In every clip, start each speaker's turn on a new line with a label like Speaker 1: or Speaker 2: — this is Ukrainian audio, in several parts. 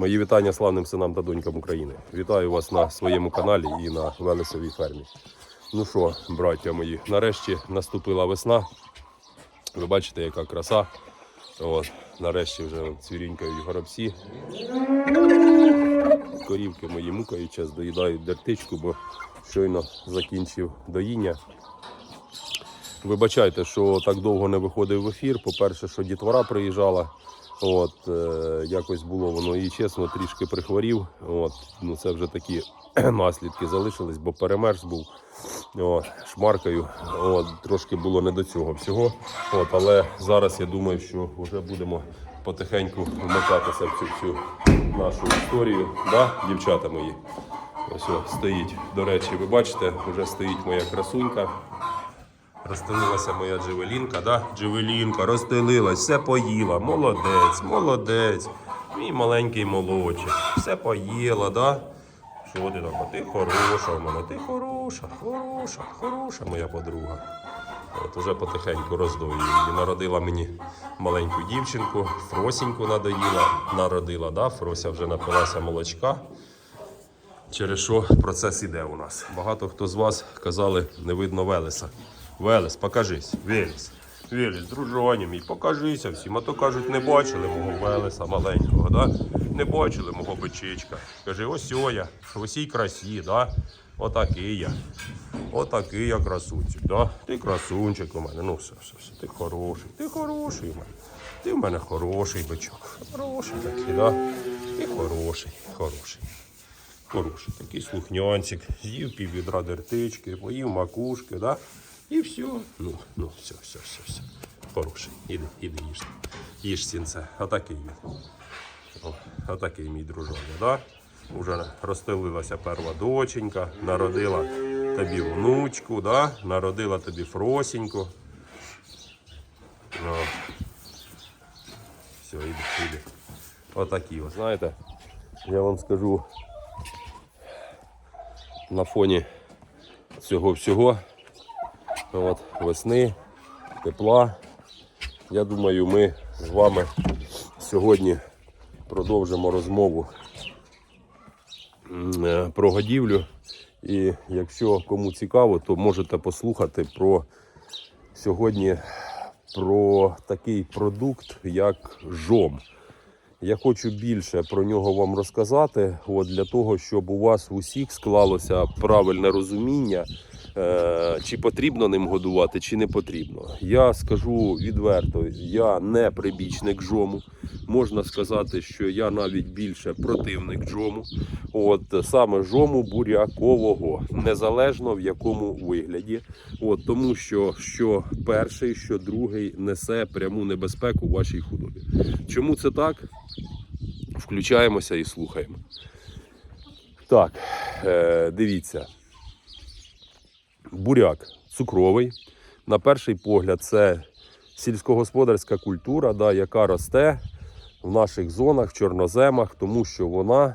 Speaker 1: Мої вітання славним синам та донькам України. Вітаю вас на своєму каналі і на Велесовій фермі. Ну що, браття мої, нарешті наступила весна. Ви бачите, яка краса. От, нарешті вже цвірінькають горобці. Корівки мої мукають, час доїдають дертичку, бо щойно закінчив доїння. Вибачайте, що так довго не виходив в ефір. По-перше, що дітвора приїжджала. От, е, якось було воно і чесно, трішки прихворів. От, ну, це вже такі наслідки залишились, бо перемерз був. От, шмаркаю. От, трошки було не до цього всього. От, але зараз я думаю, що вже будемо потихеньку вмикатися в цю всю нашу історію. Да, дівчата мої? Ось о, стоїть. До речі, ви бачите, вже стоїть моя красунька. Розстелилася моя джевелінка, да? Джевелінка, розстелилась, все поїла. Молодець, молодець. Мій маленький молодчик. Все поїла, да? Що ти така? Ти хороша в мене, ти хороша, хороша, хороша моя подруга. От уже потихеньку роздою її. Народила мені маленьку дівчинку, Фросіньку надоїла, народила, да? Фрося вже напилася молочка. Через що процес іде у нас. Багато хто з вас казали, не видно Велеса. Велес, покажись, Велес. Велес, дружоні мій, покажися всім. А то кажуть, не бачили мого Велеса маленького, да? не бачили мого бичичка. Каже, ось я, в усій красі, да? отакий я. Отакий я красунчик. Да? Ти красунчик у мене. Ну все, все, все. Ти хороший, ти хороший у мене. Ти в мене хороший бичок. Хороший такий, да? Ти хороший, хороший. Хороший такий слухнянчик, з'їв пів відра дертички, поїв макушки, да? І все. Ну, ну, все, все, все, все. Хороший. Іди, іди, їж. Їж сінце. Отакий він. Отакий мій дружок, да? Уже розстелилася перша доченька, народила тобі внучку, да? народила тобі фросіньку. О. Все, іди, іди. Отакі, от, знаєте, я вам скажу, на фоні цього всього, от, весни, тепла. Я думаю, ми з вами сьогодні продовжимо розмову е, про годівлю. І якщо кому цікаво, то можете послухати про сьогодні про такий продукт, як жом. Я хочу більше про нього вам розказати, от для того, щоб у вас усіх склалося правильне розуміння, чи потрібно ним годувати, чи не потрібно. Я скажу відверто, я не прибічник жому. Можна сказати, що я навіть більше противник жому. От саме жому бурякового, незалежно в якому вигляді. От тому, що що перший, що другий несе пряму небезпеку вашій худобі. Чому це так? Включаємося і слухаємо. Так, е, дивіться. Буряк цукровий. На перший погляд, це сільськогосподарська культура, да, яка росте в наших зонах, в чорноземах, тому що вона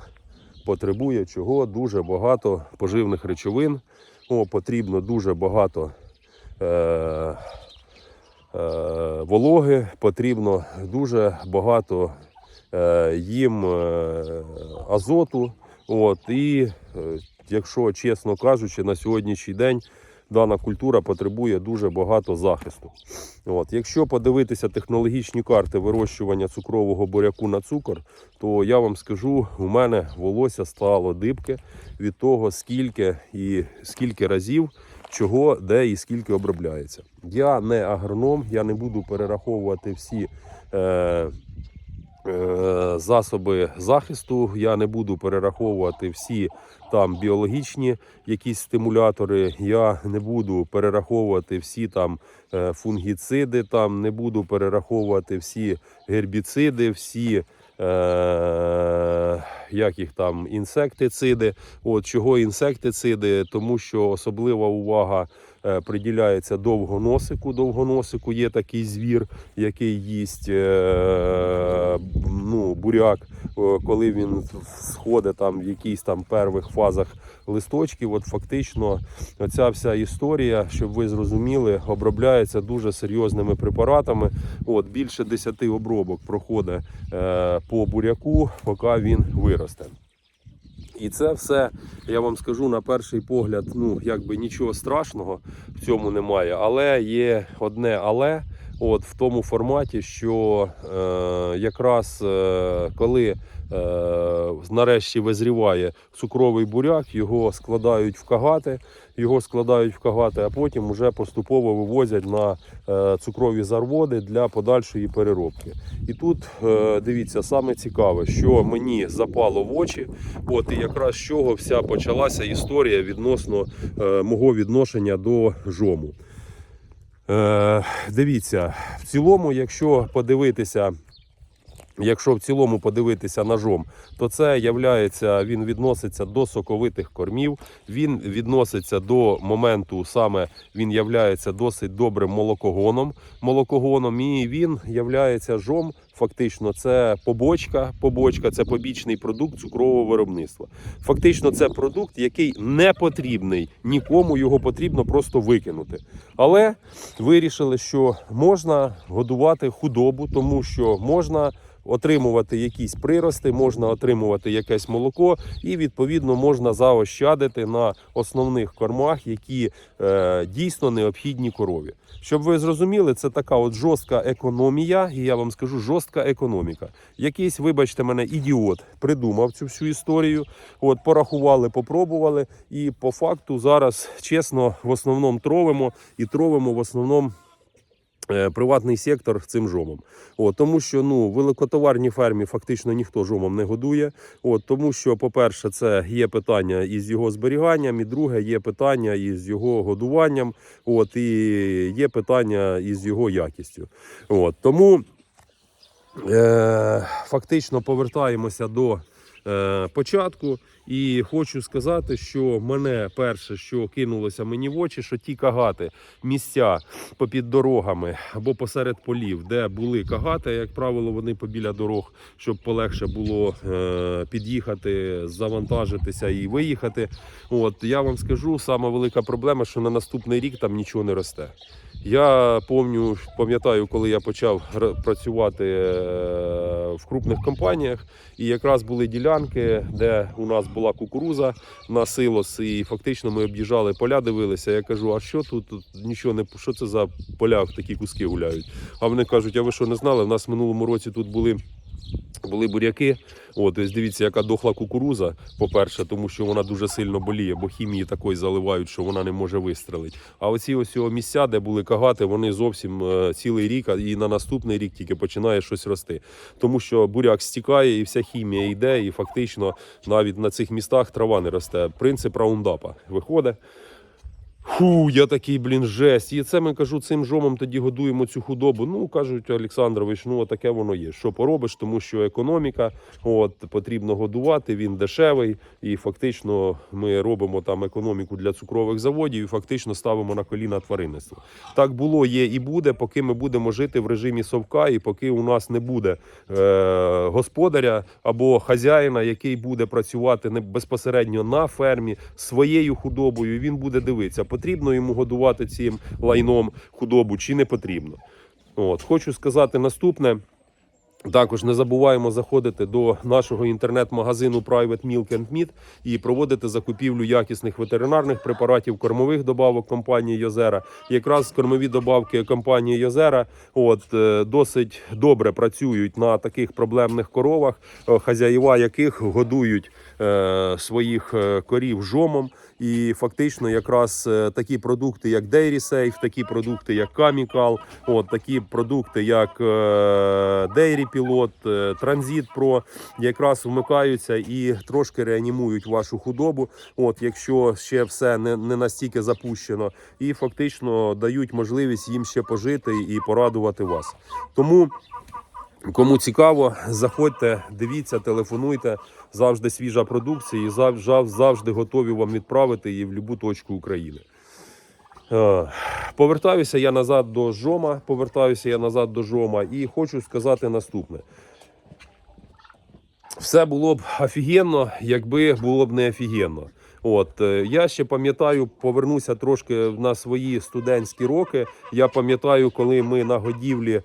Speaker 1: потребує чого дуже багато поживних речовин. О, потрібно дуже багато е, е, вологи, потрібно дуже багато е, їм е, азоту. От, і, е, якщо чесно кажучи, на сьогоднішній день дана культура потребує дуже багато захисту. От, якщо подивитися технологічні карти вирощування цукрового буряку на цукор, то я вам скажу, у мене волосся стало дибке від того, скільки і скільки разів чого, де і скільки обробляється. Я не агроном, я не буду перераховувати всі. Е, Засоби захисту я не буду перераховувати всі там біологічні якісь стимулятори. Я не буду перераховувати всі там е, фунгіциди, там не буду перераховувати всі гербіциди, всі е, як їх там інсектициди. От чого інсектициди, тому що особлива увага е, приділяється довгоносику. Довгоносику є такий звір, який їсть е, ну, буряк, коли він сходить там в якійсь там первих фазах листочків. От фактично оця вся історія, щоб ви зрозуміли, обробляється дуже серйозними препаратами. От більше 10 обробок проходить е, по буряку, поки він виросте. І це все, я вам скажу на перший погляд, ну якби нічого страшного в цьому немає. Але є одне але, от в тому форматі, що е, якраз е, коли е, нарешті визріває цукровий буряк, його складають в кагати, його складають в кагати, а потім вже поступово вивозять на е, цукрові заводи для подальшої переробки. І тут е, дивіться, саме цікаве, що мені запало в очі, от і якраз з чого вся почалася історія відносно е, мого відношення до жому. Дивіться, в цілому, якщо подивитися. Якщо в цілому подивитися ножом, то це являється, він відноситься до соковитих кормів. Він відноситься до моменту, саме він являється досить добрим молокогоном. Молокогоном, і він являється жом. Фактично, це побочка. Побочка це побічний продукт цукрового виробництва. Фактично, це продукт, який не потрібний нікому. Його потрібно просто викинути. Але вирішили, що можна годувати худобу, тому що можна отримувати якісь прирости, можна отримувати якесь молоко, і відповідно можна заощадити на основних кормах, які е, дійсно необхідні корові. Щоб ви зрозуміли, це така от жорстка економія, і я вам скажу жорстка економіка. Якийсь, вибачте мене, ідіот придумав цю всю історію. От порахували, попробували, і по факту зараз чесно в основному тровимо і тровимо в основному. Е, Приватний сектор цим жомом, От, тому що ну великотоварні фермі фактично ніхто жомом не годує. От, тому що, по-перше, це є питання із його зберіганням, і друге є питання із його годуванням. От, і є питання із його якістю. От, тому е, фактично повертаємося до початку. І хочу сказати, що мене перше, що кинулося мені в очі, що ті кагати, місця попід дорогами або посеред полів, де були кагати, як правило, вони побіля дорог, щоб полегше було е, під'їхати, завантажитися і виїхати. От я вам скажу, сама велика проблема, що на наступний рік там нічого не росте. Я помню, пам'ятаю, коли я почав працювати е, в крупних компаніях, і якраз були ділянки, де у нас була кукуруза на силос, і фактично ми об'їжджали поля, дивилися. Я кажу, а що тут, тут нічого не що це за поля такі куски гуляють? А вони кажуть, а ви що не знали? У нас в минулому році тут були. Були буряки, от ось дивіться, яка дохла кукуруза. По-перше, тому що вона дуже сильно боліє, бо хімії такої заливають, що вона не може вистрелити. А оці ось його місця, де були кагати, вони зовсім е, цілий рік, і на наступний рік тільки починає щось рости. Тому що буряк стікає, і вся хімія йде, і фактично навіть на цих містах трава не росте. Принцип раундапа виходить. Фу, я такий, блін, жесть. І це ми кажу, цим жомом тоді годуємо цю худобу. Ну, кажуть, Олександрович, ну таке воно є. Що поробиш, тому що економіка, от потрібно годувати, він дешевий. І фактично ми робимо там економіку для цукрових заводів і фактично ставимо на коліна тваринництво. Так було, є і буде, поки ми будемо жити в режимі совка, і поки у нас не буде е, господаря або хазяїна, який буде працювати не безпосередньо на фермі своєю худобою. Він буде дивитися, потрібно йому годувати цим лайном худобу чи не потрібно. От хочу сказати наступне. Також не забуваємо заходити до нашого інтернет-магазину Private Milk and Meat і проводити закупівлю якісних ветеринарних препаратів, кормових добавок компанії Йозера. Якраз кормові добавки компанії Йозера от е, досить добре працюють на таких проблемних коровах, е, хазяїва яких годують своїх е, корів жомом. І фактично, якраз е, такі продукти, як Dairy Safe, такі продукти, як Chemical, от такі продукти, як е, Dairy Pilot, е, Transit Pro, якраз вмикаються і трошки реанімують вашу худобу. От, якщо ще все не, не настільки запущено, і фактично дають можливість їм ще пожити і порадувати вас. Тому. Кому цікаво, заходьте, дивіться, телефонуйте. Завжди свіжа продукція і зав- зав- завжди готові вам відправити її в будь-яку точку України. Е, Повертаюся я назад до жома. Повертаюся я назад до жома і хочу сказати наступне. Все було б офігенно, якби було б не офігенно. От е, я ще пам'ятаю, повернуся трошки на свої студентські роки. Я пам'ятаю, коли ми на годівлі е,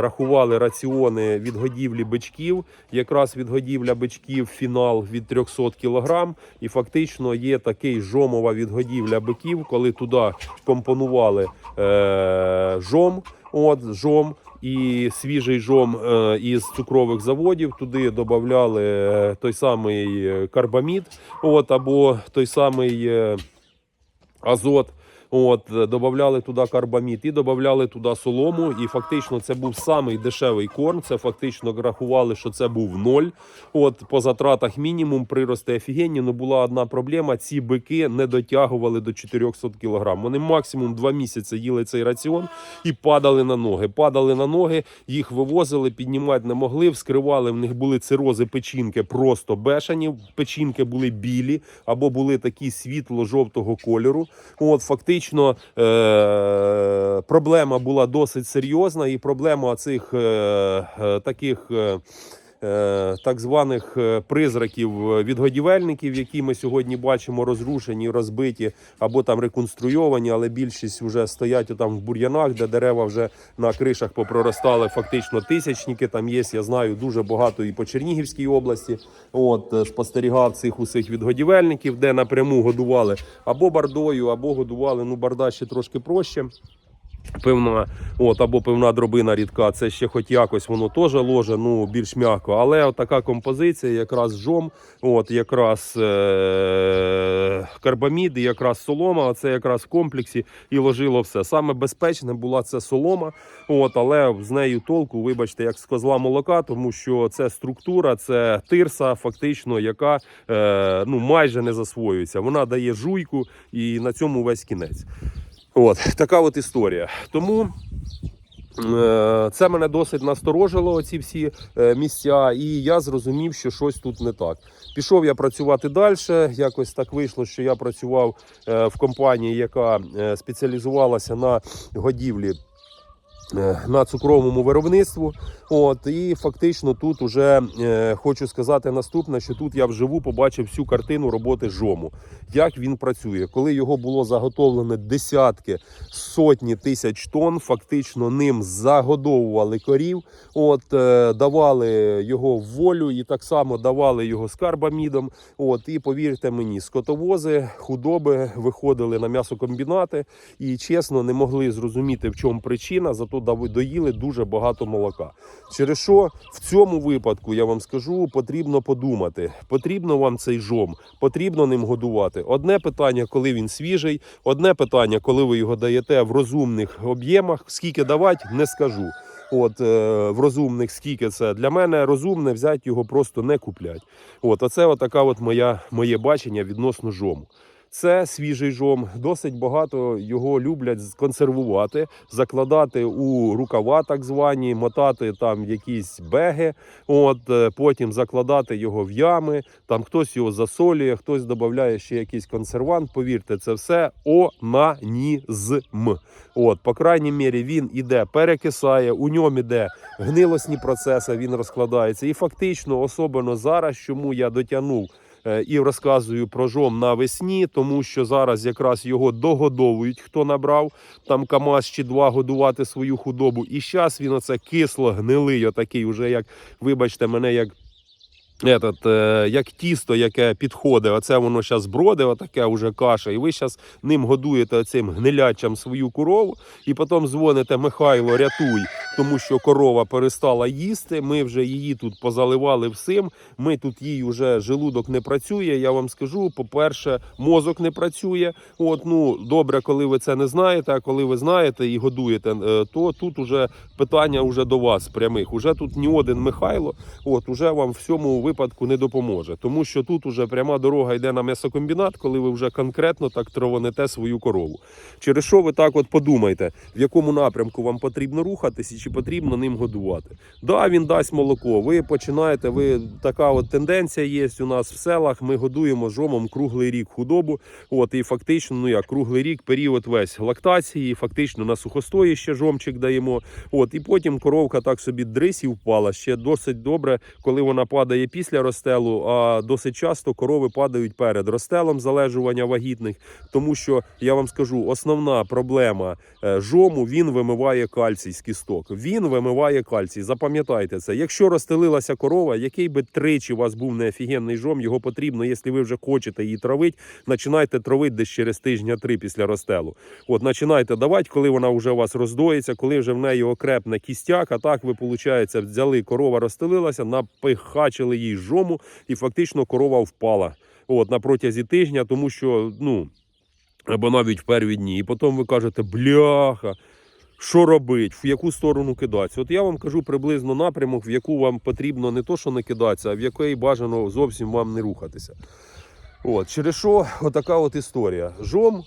Speaker 1: рахували раціони від годівлі бичків. Якраз від годівля бичків фінал від 300 кг. І фактично є такий жомова відгодівля биків, коли туди компонували е, жом. От жом і свіжий жом е, із цукрових заводів. Туди додавали е, той самий е, карбамід, от або той самий азот. От, е, додавали туди карбамід і додавали туди солому. І фактично це був самий дешевий корм. Це фактично рахували, що це був ноль. От по затратах мінімум прирости офігенні. Ну була одна проблема: ці бики не дотягували до 400 кг. Вони максимум два місяці їли цей раціон і падали на ноги. Падали на ноги, їх вивозили, піднімати не могли. Вскривали. В них були цирози печінки просто бешені. Печінки були білі або були такі світло-жовтого кольору. От фактично е- проблема була досить серйозна, і проблема цих е- е- таких. Так званих е, призраків е, відгодівельників, які ми сьогодні бачимо розрушені, розбиті або там реконструйовані, але більшість вже стоять там в бур'янах, де дерева вже на кришах попроростали фактично тисячники. Там є, я знаю, дуже багато і по Чернігівській області. От е, спостерігав цих усіх відгодівельників, де напряму годували або бардою, або годували. Ну, барда ще трошки проще. Певна, от або певна дробина рідка, це ще хоч якось воно теж ложе, ну більш м'яко. Але така композиція, якраз жом, от якраз е- карбамід, якраз солома, це якраз в комплексі і ложило все. Саме безпечне була це солома, от, але з нею толку, вибачте, як з козла молока, тому що це структура, це тирса, фактично, яка е- ну, майже не засвоюється. Вона дає жуйку і на цьому весь кінець. От така от історія. Тому е, це мене досить насторожило, оці всі е, місця, і я зрозумів, що щось тут не так. Пішов я працювати далі. Якось так вийшло, що я працював е, в компанії, яка спеціалізувалася на годівлі. Е, На цукровому виробництву, от і фактично тут уже е, хочу сказати наступне, що тут я вживу побачив всю картину роботи жому, як він працює. Коли його було заготовлено десятки, сотні тисяч тонн, фактично ним загодовували корів, от е, давали його волю і так само давали його з карбамідом. От і повірте мені, скотовози, худоби виходили на м'ясокомбінати і чесно не могли зрозуміти, в чому причина, зато дав- доїли дуже багато молока. Через що в цьому випадку я вам скажу, потрібно подумати. Потрібно вам цей жом, потрібно ним годувати. Одне питання, коли він свіжий, одне питання, коли ви його даєте в розумних об'ємах. Скільки давати, не скажу. От е, в розумних скільки це для мене розумне взяти його просто не куплять. От оце отака от моя моє бачення відносно жому. Це свіжий жом. Досить багато його люблять консервувати, закладати у рукава, так звані, мотати там якісь беги. От е, потім закладати його в ями. Там хтось його засолює, хтось додає ще якийсь консервант. Повірте, це все онанізм. От, по крайній мірі, він іде, перекисає, у ньому іде гнилосні процеси, він розкладається. І фактично, особливо зараз, чому я дотягнув і розказую про жом навесні, тому що зараз якраз його догодовують, хто набрав там КАМАЗ чи два годувати свою худобу. І зараз він оце кисло гнилий, отакий, уже як, вибачте мене, як. Этот, е, як тісто, яке підходить, оце воно зараз броде, отаке вже каша, і ви зараз ним годуєте цим гнилячам свою корову, і потім дзвоните Михайло, рятуй, тому що корова перестала їсти. Ми вже її тут позаливали всім. Ми тут їй вже желудок не працює. Я вам скажу, по-перше, мозок не працює. От ну добре, коли ви це не знаєте. А коли ви знаєте і годуєте, е, то тут уже питання уже до вас прямих. Уже тут ні один Михайло. От уже вам всьому випадку не допоможе, тому що тут уже пряма дорога йде на м'ясокомбінат, коли ви вже конкретно так травонете свою корову. Через що ви так от подумайте, в якому напрямку вам потрібно рухатись і чи потрібно ним годувати. Да, він дасть молоко. Ви починаєте, ви така от тенденція є у нас в селах. Ми годуємо жомом круглий рік худобу. От і фактично, ну як круглий рік, період весь лактації, фактично на сухостої ще жомчик даємо. От і потім коровка так собі дрись і впала. Ще досить добре, коли вона падає після розстелу. А досить часто корови падають перед розстелом залежування вагітних, тому що я вам скажу, основна проблема е, жому він вимиває кальцій з кісток. Він вимиває кальцій. Запам'ятайте це. Якщо розстелилася корова, який би тричі у вас був неофігенний жом, його потрібно, якщо ви вже хочете її травити, починайте травити десь через тижня три після розстелу. От починайте давати, коли вона вже у вас роздоїться, коли вже в неї окрепне кістяк. А так ви, виходить, взяли корова, розстелилася, напихачили їй жому, і фактично корова впала. От на протязі тижня, тому що ну або навіть в перві дні. І потім ви кажете, бляха. Що робить, в яку сторону кидатися? От я вам кажу приблизно напрямок, в яку вам потрібно не то, що не кидатися, а в який бажано зовсім вам не рухатися. От, через що отака от історія. Жом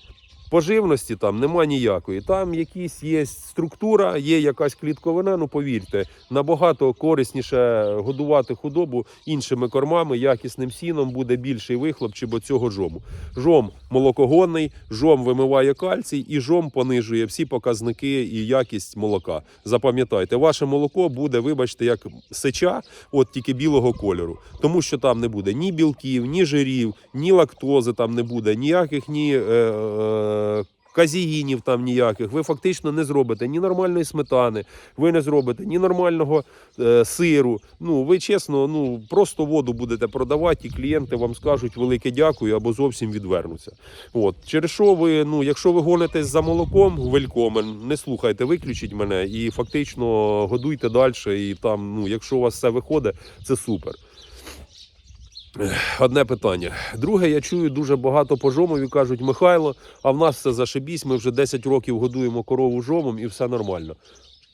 Speaker 1: поживності там нема ніякої. Там якісь є структура, є якась клітковина. Ну повірте, набагато корисніше годувати худобу іншими кормами, якісним сіном буде більший вихлоп чи бо цього жому. Жом молокогонний, жом вимиває кальцій і жом понижує всі показники і якість молока. Запам'ятайте, ваше молоко буде, вибачте, як сеча, от тільки білого кольору, тому що там не буде ні білків, ні жирів, ні лактози там не буде, ніяких ні. Е, е, Казіїнів там ніяких, ви фактично не зробите ні нормальної сметани, ви не зробите ні нормального е, сиру. Ну ви чесно, ну просто воду будете продавати, і клієнти вам скажуть велике дякую або зовсім відвернуться. От через що ви, ну якщо ви гонитесь за молоком, велькомен, не слухайте, виключіть мене і фактично годуйте далі. І там, ну якщо у вас все виходить, це супер. Одне питання. Друге, я чую дуже багато по жомові кажуть, Михайло, а в нас все зашибісь, ми вже 10 років годуємо корову жомом і все нормально.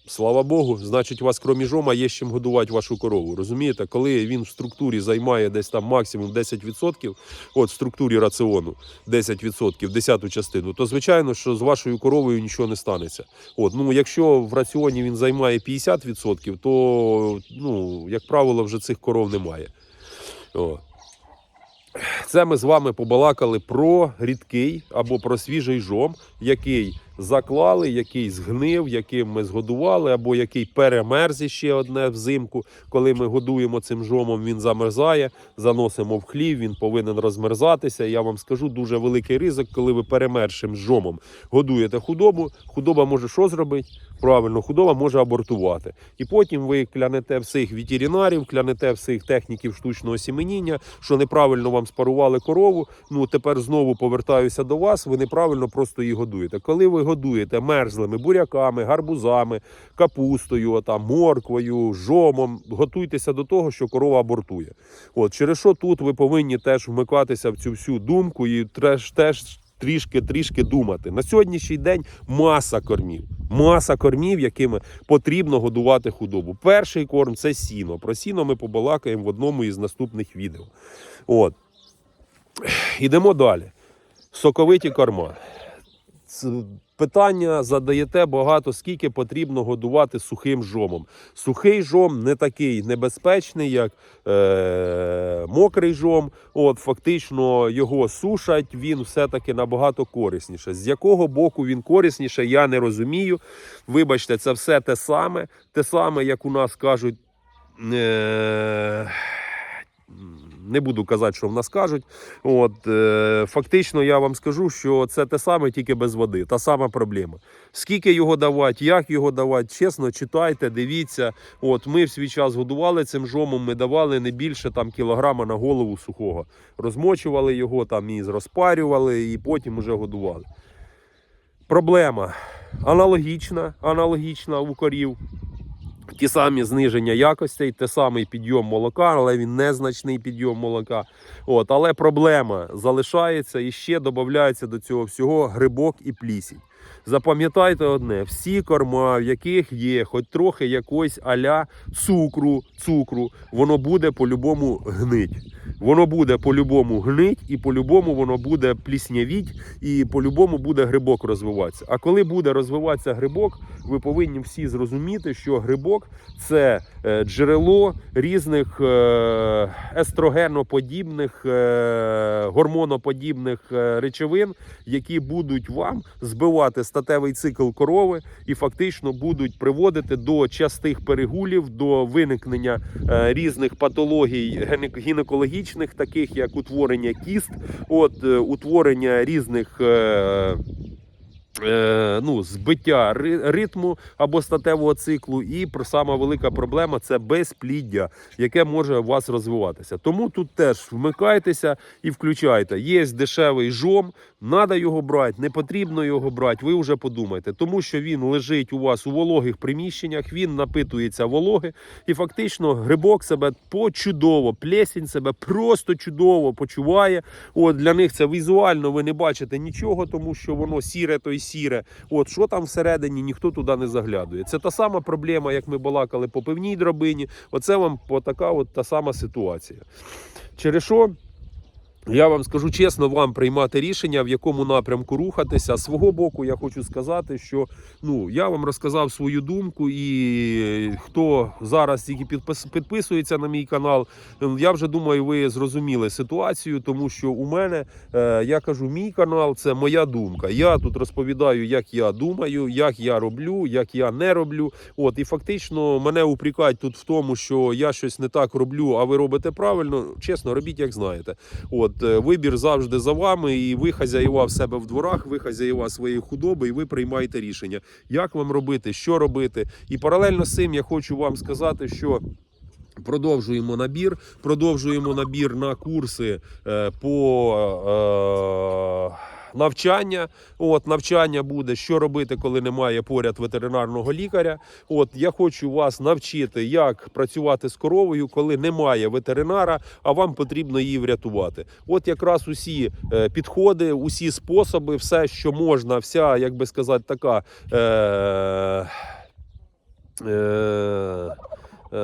Speaker 1: Слава Богу, значить, у вас, крім жома, є чим годувати вашу корову. Розумієте, коли він в структурі займає десь там максимум 10%, от в структурі раціону 10%, десяту частину, то звичайно, що з вашою коровою нічого не станеться. От, ну, якщо в раціоні він займає 50%, то, ну, як правило, вже цих коров немає. О. Це ми з вами побалакали про рідкий або про свіжий жом, який заклали, який згнив, яким ми згодували, або який перемерз ще одне взимку. Коли ми годуємо цим жомом, він замерзає, заносимо в хлів, він повинен розмерзатися. Я вам скажу дуже великий ризик, коли ви перемершим жомом годуєте худобу. Худоба може що зробити? Правильно, худоба може абортувати. І потім ви клянете всіх ветеринарів, клянете всіх техніків штучного сіменіння, що неправильно вам спарували корову. Ну тепер знову повертаюся до вас. Ви неправильно просто її годуєте. Коли ви годуєте мерзлими буряками, гарбузами, капустою, там, морквою, жомом, готуйтеся до того, що корова абортує. От через що тут ви повинні теж вмикатися в цю всю думку і теж теж. Трішки трішки думати на сьогоднішній день маса кормів, маса кормів, якими потрібно годувати худобу. Перший корм це сіно. Про сіно ми побалакаємо в одному із наступних відео. От ідемо далі. Соковиті корма. Питання задаєте багато, скільки потрібно годувати сухим жомом. Сухий жом не такий небезпечний, як е- мокрий жом. От фактично його сушать, він все-таки набагато корисніше. З якого боку він корисніше, я не розумію. Вибачте, це все те саме, те саме, як у нас кажуть. Е- не буду казати, що в нас кажуть. От, е, фактично, я вам скажу, що це те саме, тільки без води. Та сама проблема. Скільки його давати, як його давати, чесно, читайте, дивіться. От, ми в свій час годували цим жомом, ми давали не більше там, кілограма на голову сухого. Розмочували його там і розпарювали, і потім уже годували. Проблема аналогічна, аналогічна у корів. Ті самі зниження якостей, те самий підйом молока, але він незначний підйом молока. От, але проблема залишається і ще додається до цього всього грибок і плісінь. Запам'ятайте одне: всі корма, в яких є хоч трохи якоїсь аля цукру, цукру, воно буде по-любому гнить. Воно буде по-любому гнить, і по-любому воно буде пліснявіть, і по-любому буде грибок розвиватися. А коли буде розвиватися грибок, ви повинні всі зрозуміти, що грибок це е, джерело різних е, естрогеноподібних, е, гормоноподібних речовин, які будуть вам збивати статевий цикл корови і фактично будуть приводити до частих перегулів, до виникнення е, різних патологій гіне- гінекологічних, таких як утворення кіст, от е, утворення різних. Е, Ну, збиття ритму або статевого циклу, і сама велика проблема це безпліддя, яке може у вас розвиватися. Тому тут теж вмикайтеся і включайте. Є дешевий жом, треба його брати, не потрібно його брати. Ви вже подумайте, тому що він лежить у вас у вологих приміщеннях, він напитується вологи, і фактично грибок себе почудово, плесінь себе просто чудово почуває. От для них це візуально ви не бачите нічого, тому що воно сіре, то й сіре. От що там всередині, ніхто туди не заглядує. Це та сама проблема, як ми балакали по пивній драбині. Оце вам така от та сама ситуація. Через що? Я вам скажу чесно, вам приймати рішення, в якому напрямку рухатися. З свого боку, я хочу сказати, що ну я вам розказав свою думку, і хто зараз тільки підпис- підписується на мій канал, ем, я вже думаю, ви зрозуміли ситуацію, тому що у мене е, я кажу, мій канал це моя думка. Я тут розповідаю, як я думаю, як я роблю, як я не роблю. От і фактично мене упрекають тут в тому, що я щось не так роблю, а ви робите правильно. Чесно, робіть як знаєте. От е, вибір завжди за вами, і ви хазяєва в себе в дворах, ви хазяєва своєї худоби, і ви приймаєте рішення, як вам робити, що робити. І паралельно з цим я хочу вам сказати, що. Продовжуємо набір, продовжуємо набір на курси е, по е, навчання. От навчання буде, що робити, коли немає поряд ветеринарного лікаря. От я хочу вас навчити, як працювати з коровою, коли немає ветеринара, а вам потрібно її врятувати. От якраз усі е, підходи, усі способи, все, що можна, вся, як би сказати, така. Е, е,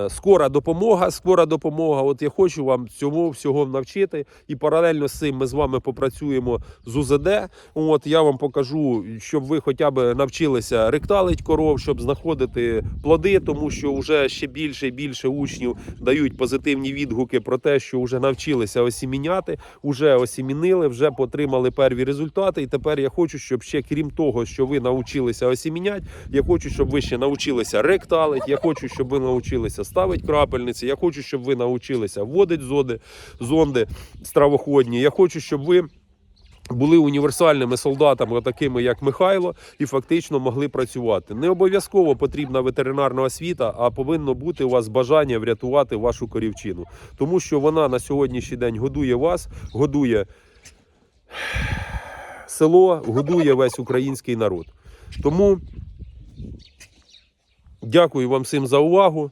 Speaker 1: Скора допомога, скора допомога. От я хочу вам цьому всього навчити. І паралельно з цим ми з вами попрацюємо з УЗД. От я вам покажу, щоб ви хоча б навчилися ректалить коров, щоб знаходити плоди, тому що вже ще більше і більше учнів дають позитивні відгуки про те, що вже навчилися осіміняти, вже осімінили, вже потримали перві результати. І тепер я хочу, щоб ще крім того, що ви навчилися осіміняти, я хочу, щоб ви ще навчилися ректалить, я хочу, щоб ви навчилися ставити крапельниці, я хочу, щоб ви навчилися вводити зоди, зонди стравоходні. Я хочу, щоб ви. Були універсальними солдатами, такими як Михайло, і фактично могли працювати. Не обов'язково потрібна ветеринарна освіта, а повинно бути у вас бажання врятувати вашу корівчину, тому що вона на сьогоднішній день годує вас, годує село, годує весь український народ. Тому дякую вам всім за увагу.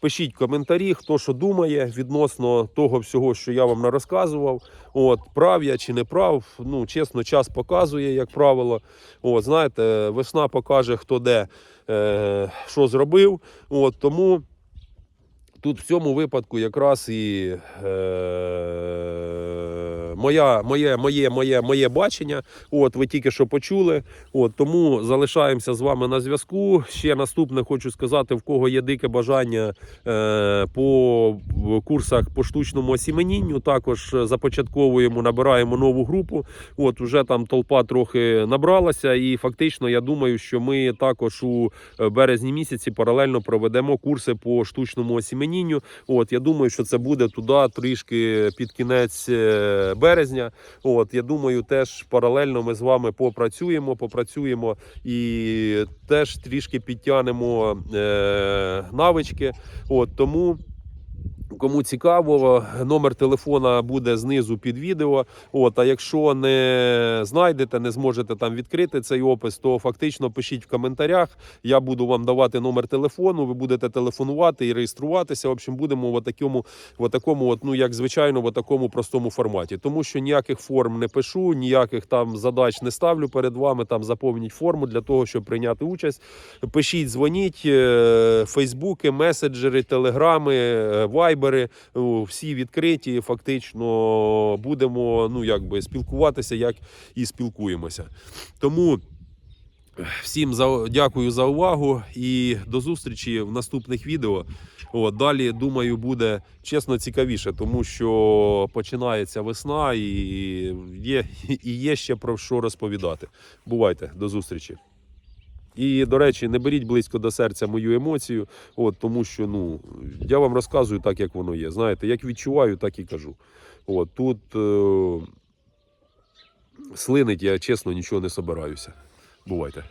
Speaker 1: Пишіть коментарі, хто що думає відносно того всього, що я вам розказував. От, прав я чи не прав. Ну, чесно, час показує, як правило. От, знаєте, весна покаже, хто де е, що зробив. От, тому тут в цьому випадку якраз і е, моя, моє, моє, моє, моє бачення. От, ви тільки що почули. От, тому залишаємося з вами на зв'язку. Ще наступне хочу сказати, в кого є дике бажання е, по курсах по штучному осіменінню. Також започатковуємо, набираємо нову групу. От уже там толпа трохи набралася, і фактично я думаю, що ми також у е, березні місяці паралельно проведемо курси по штучному осіменінню. От я думаю, що це буде туди трішки під кінець е, березня. От я думаю, теж паралельно ми з вами попрацюємо, попрацюємо і теж трішки підтягнемо е, навички. От тому. Кому цікаво, номер телефона буде знизу під відео. От, а якщо не знайдете, не зможете там відкрити цей опис, то фактично пишіть в коментарях. Я буду вам давати номер телефону. Ви будете телефонувати і реєструватися. В общем, будемо в такому, в такому, от, ну як звичайно, в такому простому форматі. Тому що ніяких форм не пишу, ніяких там задач не ставлю перед вами. Там заповніть форму для того, щоб прийняти участь. Пишіть, дзвоніть, е, фейсбуки, меседжери, телеграми, е, вайбери. Всі відкриті. Фактично будемо ну якби спілкуватися, як і спілкуємося. Тому. Всім за дякую за увагу і до зустрічі в наступних відео. О, далі думаю, буде чесно цікавіше, тому що починається весна і є, і є ще про що розповідати. Бувайте, до зустрічі. І, до речі, не беріть близько до серця мою емоцію, от, тому що ну, я вам розказую так, як воно є. Знаєте, як відчуваю, так і кажу. От, тут е- слинить я чесно нічого не собираюся. Бувайте.